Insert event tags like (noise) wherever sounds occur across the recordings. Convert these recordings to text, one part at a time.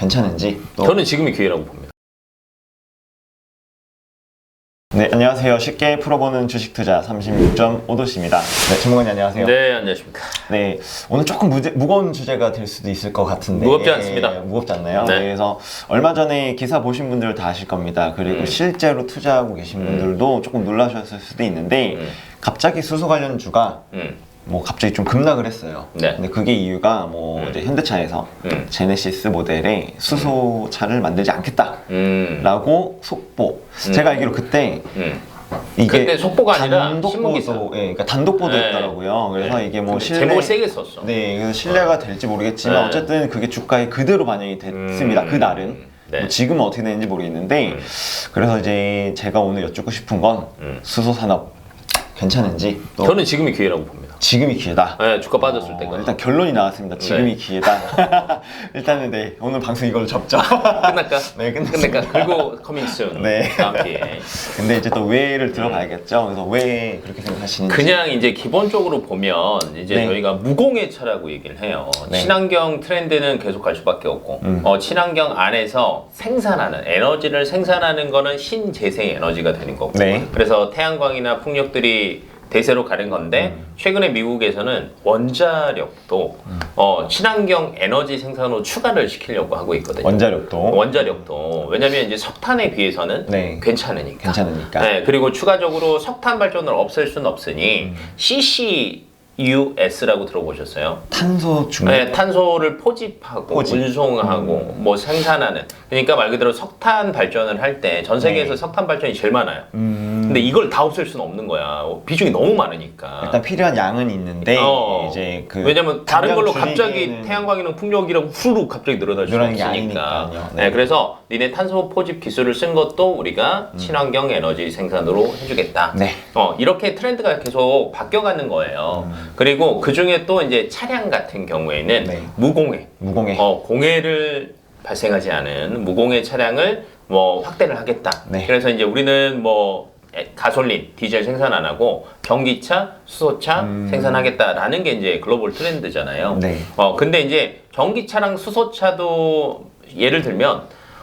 괜찮은지 또 저는 지금이 기회라고 봅니다. 네, 안녕하세요. 쉽게 풀어보는 주식 투자 36.5도씨입니다. 네, 전문가님 안녕하세요. 네, 안녕하십니까. 네, 오늘 조금 무제, 무거운 주제가 될 수도 있을 것 같은데 무겁지 않습니다. 예, 무겁지 않나요? 네. 그래서 얼마 전에 기사 보신 분들 다 아실 겁니다. 그리고 음. 실제로 투자하고 계신 분들도 조금 놀라셨을 수도 있는데 음. 갑자기 수소 관련주가 음, 뭐 갑자기 좀 급락을 했어요. 네. 근데 그게 이유가 뭐 음. 이제 현대차에서 음. 제네시스 모델의 수소차를 만들지 않겠다. 음, 라고 속보. 음. 제가 알기로 그때 음. 이게 그때 속보가 아니라 단독 신문기사. 보도, 예, 그러니까 단독 네. 보도였더라고요. 그래서 네. 이게 뭐 근데 신뢰, 제목을 세게 썼어. 네, 그래서 신뢰가 될지 모르겠지만 네. 어쨌든 그게 주가에 그대로 반영이 됐습니다. 음. 그 날은. 네. 뭐 지금은 어떻게 되는지 모르겠는데 음. 그래서 이제 제가 오늘 여쭙고 싶은 건 음. 수소 산업 괜찮은지 또 저는 지금이 기회라고 봅니다. 지금이 기회다. 네, 주가 빠졌을 어, 때가. 일단 결론이 나왔습니다. 지금이 네. 기회다. (laughs) 일단은 네 오늘 방송 이걸로 접죠. 끝날까? (laughs) 네, 끝났습니다. 끝낼까? 그리고 커밍 순. 네. 다음 기회에. 근데 이제 또 왜를 들어봐야겠죠. 그래서 왜 그렇게 생각하시는지. 그냥 이제 기본적으로 보면 이제 네. 저희가 무공해차라고 얘기를 해요. 네. 친환경 트렌드는 계속 갈 수밖에 없고, 음. 어, 친환경 안에서 생산하는 에너지를 생산하는 거는 신재생 에너지가 되는 거고, 네. 그래서 태양광이나 풍력들이 대세로 가는 건데 음. 최근에 미국에서는 원자력도 어, 친환경 에너지 생산으로 추가를 시키려고 하고 있거든요. 원자력도 원자력도 왜냐하면 이제 석탄에 비해서는 네. 괜찮으니까. 괜찮으니까. 네, 그리고 추가적으로 석탄 발전을 없앨 수는 없으니 음. CCUS라고 들어보셨어요? 탄소 중 네, 탄소를 포집하고 포집. 음. 운송하고 뭐 생산하는 그러니까 말 그대로 석탄 발전을 할 때 전 세계에서 네. 석탄 발전이 제일 많아요. 음, 근데 이걸 다 없앨 수는 없는 거야. 비중이 너무 많으니까. 일단 필요한 양은 있는데 어. 이제 그 왜냐면 다른 걸로 갑자기 태양광이랑 풍력이랑 후루룩 갑자기 늘어날 수 늘어나는 게 없으니까. 아니니까요. 네. 네. 그래서 니네 탄소 포집 기술을 쓴 것도 우리가 친환경 에너지 생산으로 해주겠다. 네. 어, 이렇게 트렌드가 계속 바뀌어가는 거예요. 그리고 그 중에 또 이제 차량 같은 경우에는 네. 무공해, 무공해. 어, 공해를 발생하지 않은 무공해 차량을 뭐 확대를 하겠다. 네. 그래서 이제 우리는 뭐 에- 가솔린, 디젤 생산 안 하고 전기차, 수소차 음. 생산하겠다라는 게 이제 글로벌 트렌드잖아요. 네. 어, 근데 이제 전기차랑 수소차도 예를 들면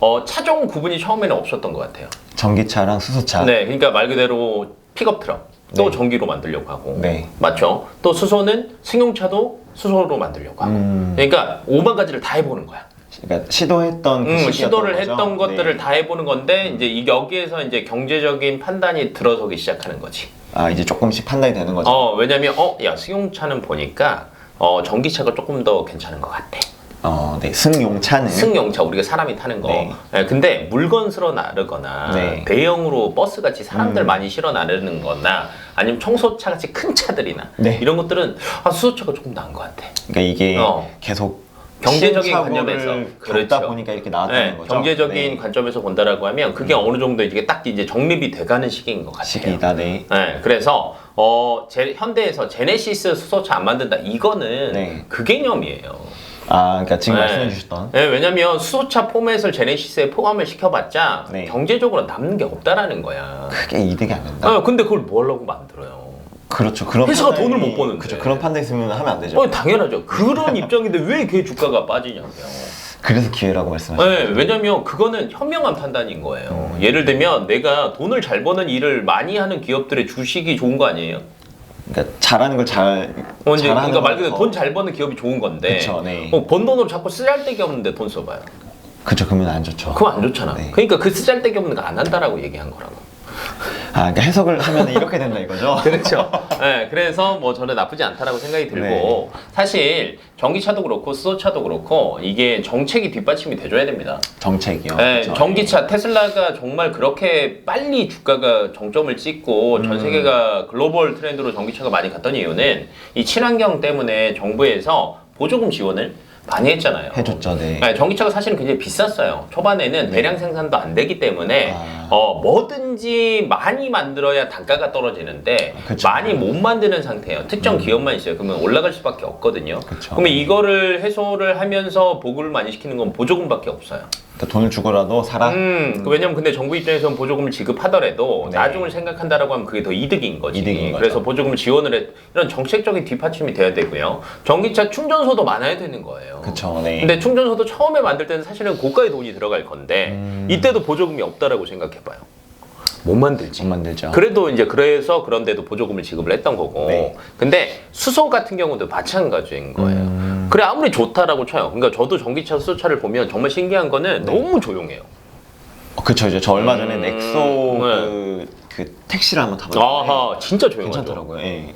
어, 차종 구분이 처음에는 없었던 것 같아요. 전기차랑 수소차. 네, 그러니까 말 그대로 픽업 트럭 또 네. 전기로 만들려고 하고, 네. 맞죠? 또 수소는 승용차도 수소로 만들려고 하고, 음. 그러니까 오만 가지를 다 해보는 거야. 그러니까 시도했던 그 음, 시기였던 시도를 거죠? 했던 것들을 네. 다 해보는 건데 이제 이 여기에서 이제 경제적인 판단이 들어서기 시작하는 거지. 아 이제 조금씩 판단이 되는 거죠. 어, 왜냐면 어, 야 승용차는 보니까 어, 전기차가 조금 더 괜찮은 것 같아. 어, 네. 승용차는 승용차 우리가 사람이 타는 거. 네. 예, 근데 물건 실어 나르거나 네. 대형으로 버스 같이 사람들 음. 많이 실어 나르는 거나 아니면 청소차 같이 큰 차들이나 네. 이런 것들은 아, 수소차가 조금 나은 것 같아. 그러니까 이게 어. 계속 경제적인 겪다 그렇죠. 보니까 이렇게 나왔다는 네, 거죠. 경제적인 네. 음. 관점에서 본다라고 하면 그게 어느 정도 이게 딱 이제 정립이 돼가는 시기인 것 같아요. 시기다. 네. 네, 그래서 어, 제, 현대에서 제네시스 수소차 안 만든다 이거는 네. 그 개념이에요. 아, 그러니까 지금 네. 말씀해 주셨던 네, 왜냐면 수소차 포맷을 제네시스에 포함을 시켜봤자 네. 경제적으로 남는 게 없다라는 거야. 크게 이득이 안 된다. 어, 근데 그걸 뭐 하려고 만들어요? 그렇죠. 그런 회사가 판단이- 돈을 못 버는데. 그렇죠. 그런 판단 있으면 하면 안 되죠. 어, 당연하죠. 그런 입장인데 왜걔 주가가 빠지냐고요. 그래서 기회라고 말씀하셨죠. 네, 왜냐면 그거는 현명한 판단인 거예요. 음. 예를 들면 내가 돈을 잘 버는 일을 많이 하는 기업들의 주식이 좋은 거 아니에요? 그러니까 잘하는 걸 잘 어, 이제 잘하는 그러니까 말걸 그대로 더- 돈 잘 버는 기업이 좋은 건데 그쵸, 네. 어, 번 돈으로 자꾸 쓰잘데기 없는데 돈 써봐요. 그렇죠. 그러면 안 좋죠. 그거 안 좋잖아. 네. 그러니까 그 쓰잘데기 없는 거 안 한다라고 얘기한 거라고. 아, 그러니까 해석을 하면 이렇게 된다 이거죠. (laughs) 그렇죠. (laughs) 네, 그래서 뭐 저는 나쁘지 않다라고 생각이 들고 네. 사실 전기차도 그렇고 수소차도 그렇고 이게 정책이 뒷받침이 돼줘야 됩니다. 정책이요. 네, 그렇죠. 전기차 테슬라가 정말 그렇게 빨리 주가가 정점을 찍고 전 음. 세계가 글로벌 트렌드로 전기차가 많이 갔던 이유는 이 친환경 때문에 정부에서 보조금 지원을 많이 했잖아요. 해줬죠. 네. 네, 전기차가 사실은 굉장히 비쌌어요. 초반에는 대량 생산도 안 되기 때문에 아. 어, 뭐든지 많이 만들어야 단가가 떨어지는데 그쵸. 많이 못 만드는 상태예요. 특정 기업만 있어요. 그러면 올라갈 수밖에 없거든요. 그쵸. 그러면 이거를 해소를 하면서 보급을 많이 시키는 건 보조금밖에 없어요. 돈을 주고라도 사라. 음, 그 왜냐면 근데 정부 입장에서는 보조금을 지급하더라도 네. 나중을 생각한다라고 하면 그게 더 이득인 거지. 이득인 거죠. 그래서 보조금을 지원을 해 이런 정책적인 뒷받침이 돼야 되고요. 전기차 충전소도 많아야 되는 거예요. 그쵸, 네. 근데 충전소도 처음에 만들 때는 사실은 고가의 돈이 들어갈 건데 음. 이때도 보조금이 없다라고 생각해봐요. 못 만들지. 못 만들죠. 그래도 이제 그래서 그런데도 보조금을 지급을 했던 거고. 네. 근데 수소 같은 경우도 마찬가지인 거예요. 음. 그래 아무리 좋다라고 쳐요. 그러니까 저도 전기차 수소차를 보면 정말 신기한 거는 네. 너무 조용해요. 어, 그쵸, 이제 저 얼마 전에 음, 넥소 네. 그, 그 택시를 한번 타봤는데 아하 진짜 조용하죠. 괜찮더라고요. 예.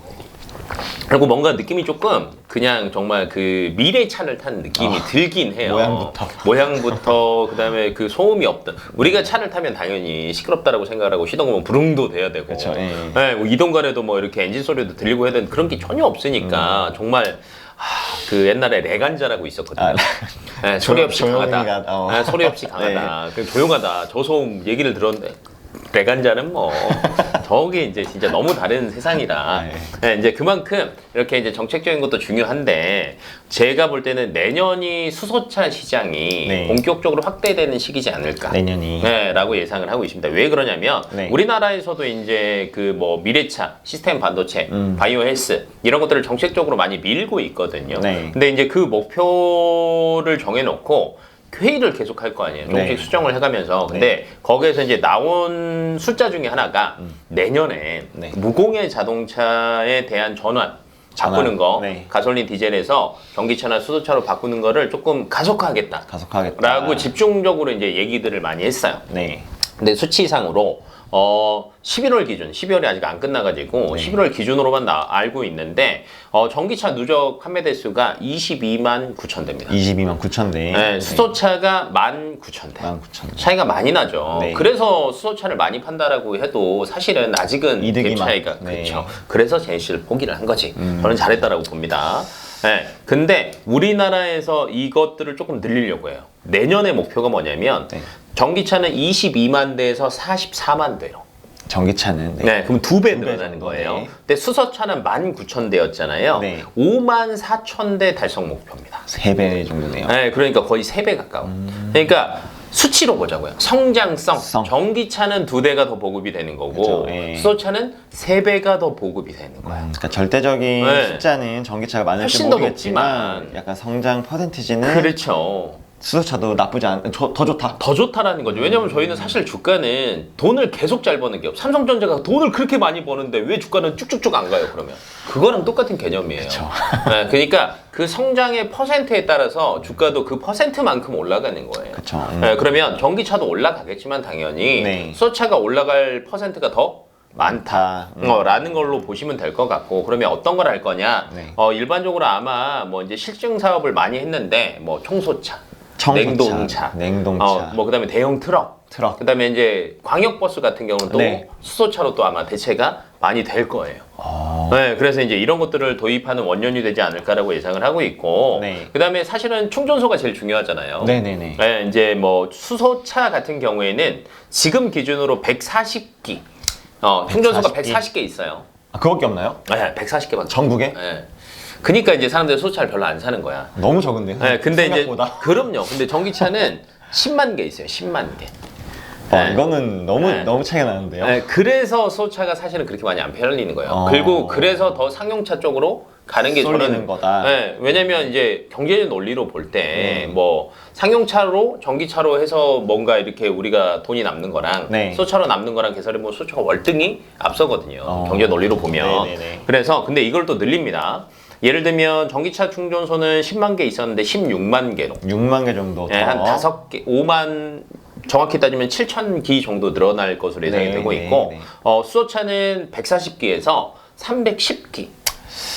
그리고 뭔가 느낌이 조금 그냥 정말 그 미래 차를 탄 느낌이 아, 들긴 해요. 모양부터. (laughs) 모양부터 그다음에 그 소음이 없던. 우리가 차를 타면 당연히 시끄럽다라고 생각하고 시동은 부릉도 돼야 되고. 그쵸, 예. 네, 뭐 이동간에도 뭐 이렇게 엔진 소리도 들리고 해야 되는 그런 게 전혀 없으니까 음. 정말 하, 그 옛날에 레간자라고 있었거든요. 아, 네, 소리 없이 강하다. 가- 어. 네, 소리 없이 강하다. 그 조용하다. 저소음 얘기를 들었는데 레간자는 뭐 (laughs) 저게 이제 진짜 너무 다른 세상이라 아, 예. 네, 이제 그만큼 이렇게 이제 정책적인 것도 중요한데 제가 볼 때는 내년이 수소차 시장이 네. 본격적으로 확대되는 시기지 않을까. 내년이. 네, 라고 예상을 하고 있습니다. 왜 그러냐면 네. 우리나라에서도 이제 그 뭐 미래차, 시스템 반도체, 음. 바이오 헬스 이런 것들을 정책적으로 많이 밀고 있거든요. 네. 근데 이제 그 목표를 정해놓고 회의를 계속 할 거 아니에요. 조금씩 네. 수정을 해가면서. 근데 거기에서 이제 나온 숫자 중에 하나가 내년에 네. 무공해 자동차에 대한 전환. 바꾸는 거, 네. 가솔린 디젤에서 전기차나 수소차로 바꾸는 거를 조금 가속화하겠다. 가속하겠다. 라고 집중적으로 이제 얘기들을 많이 했어요. 네. 근데 수치상으로 어 11월 기준, 12월이 아직 안 끝나가지고 네. 11월 기준으로만 나, 알고 있는데 어 전기차 누적 판매 대수가 22만 9천 대입니다. 22만 9천 대. 네, 수소차가 1만 9천 대. 1만 9천 대. 차이가 많이 나죠. 네. 그래서 수소차를 많이 판다라고 해도 사실은 아직은 이득이 갭 차이가 많- 네. 음. 그렇죠. 그래서 제시를 포기를 한 거지. 저는 잘했다라고 봅니다. 네. 근데 우리나라에서 이것들을 조금 늘리려고 해요. 내년의 목표가 뭐냐면 네. 전기차는 22만 대에서 44만 대로. 전기차는 네. 네, 그럼 두 배 늘어나는 거예요. 네. 근데 수소차는 19,000대였잖아요. 네. 5만 4천 대 달성 목표입니다. 3배 정도네요. 네, 그러니까 거의 3배 가까워. 그러니까 수치로 보자고요. 성장성. 성. 전기차는 두 대가 더 보급이 되는 거고 그쵸, 예. 수소차는 세 배가 더 보급이 되는 거야. 그러니까 절대적인 네. 숫자는 전기차가 많을지 훨씬 더 모르겠지만 높지만. 약간 성장 퍼센티지는 그렇죠. 수소차도 나쁘지 않, 저, 더 좋다. 더 좋다라는 거죠. 왜냐면 저희는 사실 주가는 돈을 계속 잘 버는 기업. 삼성전자가 돈을 그렇게 많이 버는데 왜 주가는 쭉쭉쭉 안 가요, 그러면? 그거랑 똑같은 개념이에요. 그쵸. (laughs) 네, 그러니까 그 성장의 퍼센트에 따라서 주가도 그 퍼센트만큼 올라가는 거예요. 그쵸. 음. 네, 그러면 전기차도 올라가겠지만 당연히 네. 수소차가 올라갈 퍼센트가 더 많다. 음. 어, 라는 걸로 보시면 될 것 같고 그러면 어떤 걸 할 거냐? 네. 어, 일반적으로 아마 뭐 이제 실증 사업을 많이 했는데 뭐 청소차, 청소차, 냉동차, 냉동차. 어, 뭐 그다음에 대형 트럭, 트럭. 그다음에 이제 광역버스 같은 경우는 또 네. 수소차로 또 아마 대체가 많이 될 거예요. 어, 네, 그래서 이제 이런 것들을 도입하는 원년이 되지 않을까라고 예상을 하고 있고, 네. 그 다음에 사실은 충전소가 제일 중요하잖아요. 네네네. 네, 이제 뭐 수소차 같은 경우에는 지금 기준으로 140기, 어, 충전소가 140기? 140개 있어요. 아, 그거밖에 없나요? 네, 140개밖에. 전국에? 네. 그니까 이제 사람들이 수소차를 별로 안 사는 거야. 너무 적은데요? 네, 근데 생각보다. 이제 (laughs) 그럼요. 근데 전기차는 10만 개 있어요. 10만 개. 와, 네. 이거는 너무 네. 너무 차이가 나는데요. 네, 그래서 수소차가 사실은 그렇게 많이 안 팔리는 거예요. 어. 그리고 그래서 더 상용차 쪽으로 가는 게 쏠리는 저는 거다. 네, 왜냐면 이제 경제적 논리로 볼때 음. 뭐 상용차로 전기차로 해서 뭔가 이렇게 우리가 돈이 남는 거랑 네. 수소차로 남는 거랑 계산해 보면 수소차가 월등히 앞서거든요. 어. 경제 논리로 보면. 네네네. 그래서 근데 이걸 또 늘립니다. 예를 들면 전기차 충전소는 10만 개 있었는데 16만 개로 6만 개 정도 더. 네, 한 다섯 개, 5만 정확히 따지면 7천 기 정도 늘어날 것으로 예상이 네, 되고 네, 있고 네. 어, 수소차는 140기에서 310기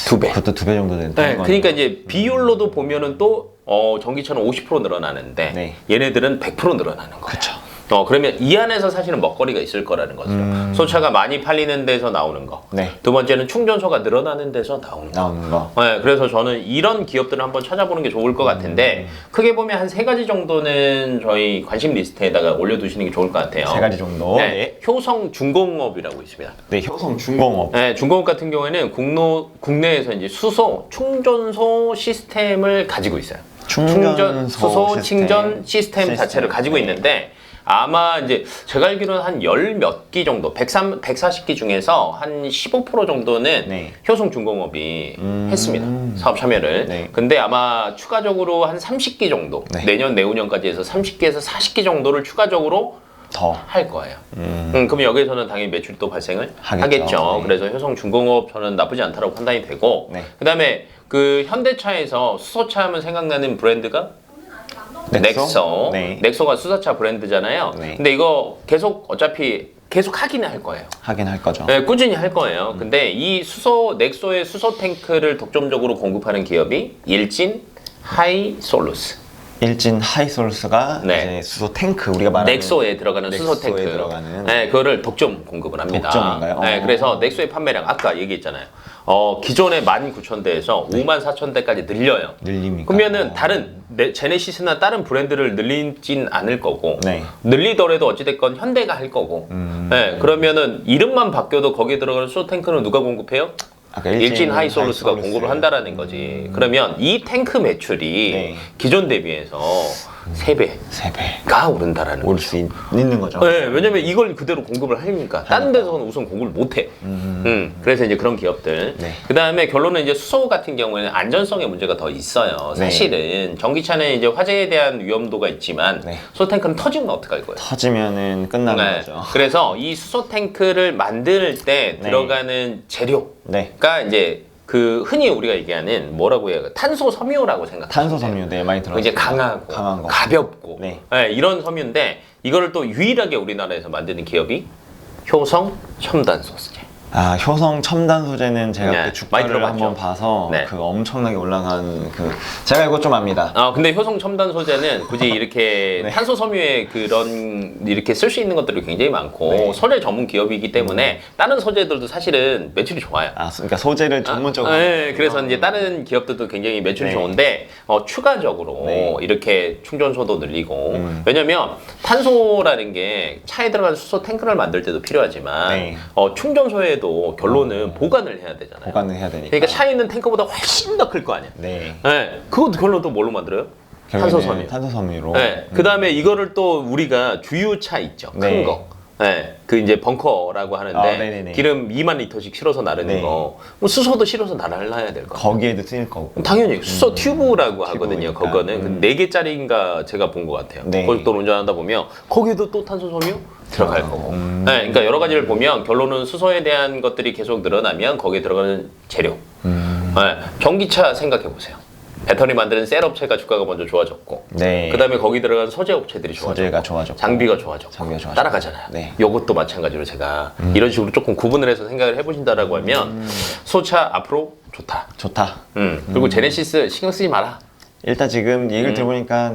두 배. 그것도 두 배 정도 되는 네. 그러니까 이제 비율로도 보면은 또 어, 전기차는 50% 늘어나는데 네. 얘네들은 100% 늘어나는 거예요. 그쵸. 어, 그러면 이 안에서 사실은 먹거리가 있을 거라는 거죠. 음. 소차가 많이 팔리는 데서 나오는 거. 네. 두 번째는 충전소가 늘어나는 데서 나오는 거. 나오는 거. 네, 그래서 저는 이런 기업들을 한번 찾아보는 게 좋을 것 같은데 크게 보면 한 세 가지 정도는 저희 관심 리스트에다가 올려두시는 게 좋을 것 같아요. 세 가지 정도. 네, 네. 효성 중공업이라고 있습니다. 네, 효성 중공업. 네, 중공업 같은 경우에는 국노, 국내에서 이제 수소 충전소 시스템을 가지고 있어요. 충전, 수소 시스템. 충전 시스템 시스템. 자체를 가지고 네. 있는데 아마 이제 제가 알기로는 한 열 몇 기 정도, 103, 140기 중에서 한 15% 정도는 네. 효성 중공업이 음. 했습니다. 사업 참여를. 네. 근데 아마 추가적으로 한 30기 정도, 네. 내년, 내후년까지 해서 30기에서 40기 정도를 추가적으로 더. 할 거예요. 음. 음, 그럼 여기서는 당연히 매출이 또 발생을 하겠죠. 하겠죠. 네. 그래서 효성 중공업 저는 나쁘지 않다고 판단이 되고, 네. 그다음에 그 현대차에서 수소차 하면 생각나는 브랜드가 넥소. 네. 넥소가 수소차 브랜드잖아요. 네. 근데 이거 계속 어차피 계속 하기는 할 거예요. 하긴 할 거죠. 네, 꾸준히 할 거예요. 근데 이 수소 넥소의 수소 탱크를 독점적으로 공급하는 기업이 일진 하이솔루스. 일진 하이솔스가 네. 이제 수소 탱크 우리가 말하는 넥소에 들어가는 수소 넥소에 탱크. 들어가는. 네, 그거를 독점 공급을 합니다. 독점인가요? 네, 어. 그래서 넥소의 판매량 아까 얘기했잖아요. 어, 기존의 19,000대에서 54,000대까지 늘려요. 늘립니까? 그러면은 어. 다른 네, 제네시스나 다른 브랜드를 늘리진 않을 거고 네. 늘리더라도 어찌됐건 현대가 할 거고 음. 네, 그러면은 이름만 바뀌어도 거기에 들어가는 수소 탱크는 누가 공급해요? 아까 일진 하이솔루스가 하이솔루스. 공급을 한다라는 거지. 그러면 이 탱크 매출이 네. 기존 대비해서 세 3배가 세 배가 오른다라는 올 거죠. 수 있는 거죠. 네, 왜냐면 이걸 그대로 공급을 하니까 다른 데서는 우선 공급을 못 해. 음, 그래서 이제 그런 기업들. 네. 그 다음에 결론은 이제 수소 같은 경우에는 안전성의 문제가 더 있어요. 네. 사실은 전기차는 이제 화재에 대한 위험도가 있지만 네. 수소 탱크는 터지면 어떡할 거예요? 터지면은 끝나는 네. 거죠. 그래서 이 수소 탱크를 만들 때 네. 들어가는 재료가 네. 이제 그 흔히 우리가 얘기하는 뭐라고 해요? 탄소 섬유라고 생각. 탄소 섬유 네 많이 들어요. 이제 강하고 강한 거. 가볍고 네. 네, 이런 섬유인데 이거를 또 유일하게 우리나라에서 만드는 기업이 효성 첨단 소스제. 아 효성 첨단 소재는 제가 네, 그 많이 주가를 들어봤죠. 한번 봐서 네. 그 엄청나게 올라간 그 제가 이거 좀 압니다. 아 근데 효성 첨단 소재는 굳이 이렇게 (laughs) 네. 탄소 섬유에 그런 이렇게 쓸 수 있는 것들이 굉장히 많고 네. 소재 전문 기업이기 때문에 다른 소재들도 사실은 매출이 좋아요. 아 그러니까 소재를 전문적으로. 아, 네, 그래서 이제 다른 기업들도 굉장히 매출이 네. 좋은데 어, 추가적으로 네. 이렇게 충전소도 늘리고 음. 왜냐면 탄소라는 게 차에 들어간 수소 탱크를 만들 때도 필요하지만 네. 어, 충전소에도 결론은 보관을 해야 되잖아요. 보관을 해야 되니까. 그러니까 있는 탱크보다 훨씬 더 클 거 아니야. 네. 네, 그것도 결론 또 뭘로 만들어요? 탄소 결국에는 섬유. 탄소 섬유로. 네. 그 다음에 이거를 또 우리가 주유차 있죠. 큰 네. 거. 네. 그 이제 벙커라고 하는데 아, 네네네. 기름 2만 리터씩 실어서 나르는 네. 거. 뭐 수소도 실어서 날아야 될 거. 거기에도 쓰일 거고. 당연히 수소 튜브라고 하거든요. 음. 튜브니까. 그거는 음. 네 개짜리인가 제가 본 것 같아요. 네. 고속도로 운전하다 보면 거기도 또 탄소 섬유 들어갈 거고. 음. 네, 그러니까 여러 가지를 보면 결론은 수소에 대한 것들이 계속 늘어나면 거기에 들어가는 재료. 음. 네, 전기차 생각해 보세요. 배터리 만드는 셀 업체가 주가가 먼저 좋아졌고, 네. 그다음에 거기 들어간 소재 업체들이 좋아졌고, 소재가 좋아졌고. 장비가 좋아졌고, 장비가 좋아졌고. 따라가잖아요. 네. 이것도 마찬가지로 제가 이런 식으로 조금 구분을 해서 생각을 해보신다라고 하면 음. 소차 앞으로 좋다. 좋다. 음, 그리고 제네시스 신경 쓰지 마라. 일단 지금 얘기를 음. 들어보니까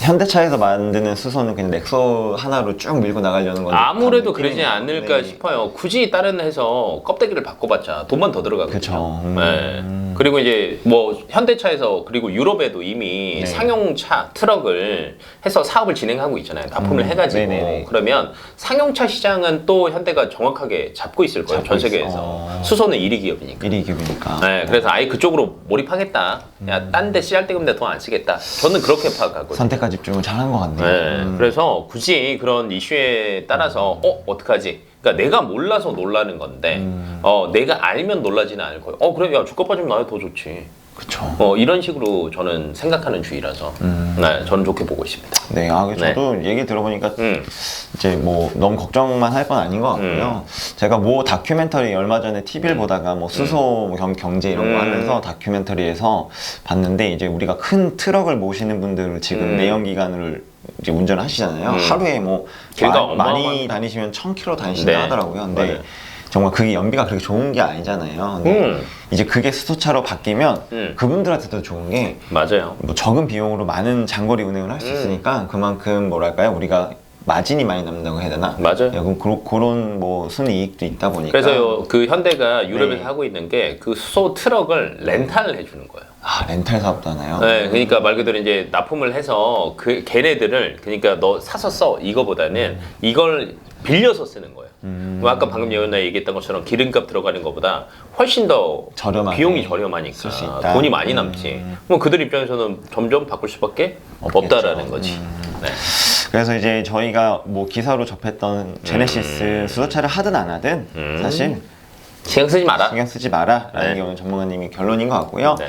현대차에서 만드는 수소는 그냥 넥소 하나로 쭉 밀고 나가려는 건데 아무래도 그런 그러지 느낌이네요. 않을까 네. 싶어요. 굳이 다른 해서 껍데기를 바꿔봤자 돈만 더 들어가거든요. 그쵸. 음. 네. 그리고 이제 뭐 현대차에서 그리고 유럽에도 이미 네. 상용차 트럭을 해서 사업을 진행하고 있잖아요. 납품을 음. 해가지고 네네네. 그러면 상용차 시장은 또 현대가 정확하게 잡고 있을 거예요. 잡고 전 세계에서 있어. 어. 수소는 1위 기업이니까. 1위 기업이니까. 네, 그래서 아예 그쪽으로 몰입하겠다. 야, 딴 데 씨알 때문에 돈안 쓰겠다. 저는 그렇게 파악하거든요. 선택과 집중을 잘한 것 같네요. 네, 음. 그래서 굳이 그런 이슈에 따라서 어 어떡하지? 그러니까 내가 몰라서 놀라는 건데 음. 어 내가 알면 놀라지는 않을 거예요. 어 그래 야 주가 빠지면 나야 더 좋지. 그쵸. 어 이런 식으로 저는 생각하는 주의라서 음. 네 저는 좋게 보고 있습니다. 네, 아, 저도 얘기 들어보니까 음 이제 뭐 너무 걱정만 할 건 아닌 것 같고요. 제가 뭐 다큐멘터리 얼마 전에 TV를 보다가 뭐 수소 경, 경제 이런 음. 거 하면서 다큐멘터리에서 봤는데 이제 우리가 큰 트럭을 모시는 분들을 지금 음. 내연 기관을 이제 운전을 하시잖아요. 음. 하루에 뭐 길가 마-. 많이 다니시면 1000km 다니신다 네. 하더라고요. 근데 맞아요. 정말 그게 연비가 그렇게 좋은 게 아니잖아요. 근데 음. 이제 그게 수소차로 바뀌면 음. 그분들한테도 좋은 게 맞아요. 뭐 적은 비용으로 많은 장거리 운행을 할 수 음. 있으니까 그만큼 뭐랄까요 우리가 마진이 많이 남는다고 해야 되나? 맞아요. 야, 그럼 그런, 그런 뭐 순이익도 있다 보니까 그래서 그 현대가 유럽에서 네. 하고 있는 게 그 수소 트럭을 렌탈을 해주는 거예요. 아 렌탈 사업도 하나요? 네, 그러니까 말 그대로 이제 납품을 해서 그 걔네들을 그러니까 너 사서 써 이거보다는 이걸 빌려서 쓰는 거예요. 음. 뭐 아까 방금 예언나 얘기했던 것처럼 기름값 들어가는 것보다 훨씬 더 저렴하게 비용이 쓸수 저렴하니까 있다. 돈이 많이 남지. 음. 뭐 그들 입장에서는 점점 바꿀 수밖에 없겠죠. 없다라는 거지. 음. 네. 그래서 이제 저희가 뭐 기사로 접했던 제네시스 수소차를 하든 안 하든 음. 사실 신경 쓰지 마라. 신경 쓰지 마라 라는 네. 게 오늘 전문가님이 결론인 것 같고요. 네.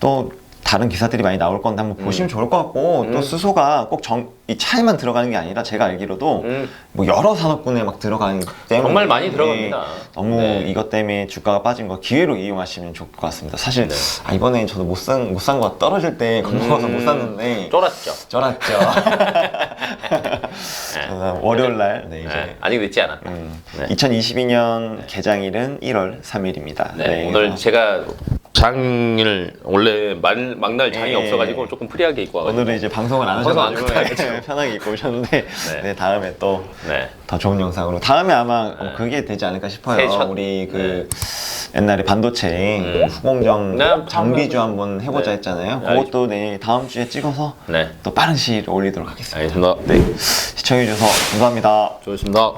또 다른 기사들이 많이 나올 건데 한번 보시면 좋을 것 같고 또 수소가 꼭이 차에만 들어가는 게 아니라 제가 알기로도 음. 뭐 여러 산업군에 막 들어가기 때문에 정말 많이 들어갑니다. 너무 네. 이것 때문에 주가가 빠진 거 기회로 이용하시면 좋을 것 같습니다. 사실 네. 아, 이번에 저도 못 산 못 산 거 떨어질 때 겁먹어서 못 샀는데 쫄았죠. 쩔었죠. 그래서 (laughs) 월요일 날 네, 이제 네. 아직 늦지 않았다. 음, 네. 2022년 개장일은 1월 3일입니다. 네, 오늘 제가 장을 원래 말, 막날 장이 네. 없어가지고 조금 프리하게 입고 와가지고 오늘은 이제 방송을 안 방송 안 하셔가지고. (laughs) 네, 편하게 입고 오셨는데 네. 다음에 또 더 네. 좋은 영상으로 다음에 아마 어, 그게 되지 않을까 싶어요. 새 첫- 우리 그 옛날에 반도체 음. 후공정 네, 장비주 한번 해보자 네. 했잖아요. 네, 그것도 네 다음 주에 찍어서 네. 또 빠른 시일 에 올리도록 하겠습니다. 알겠습니다. 네 시청해주셔서 감사합니다. 좋습니다.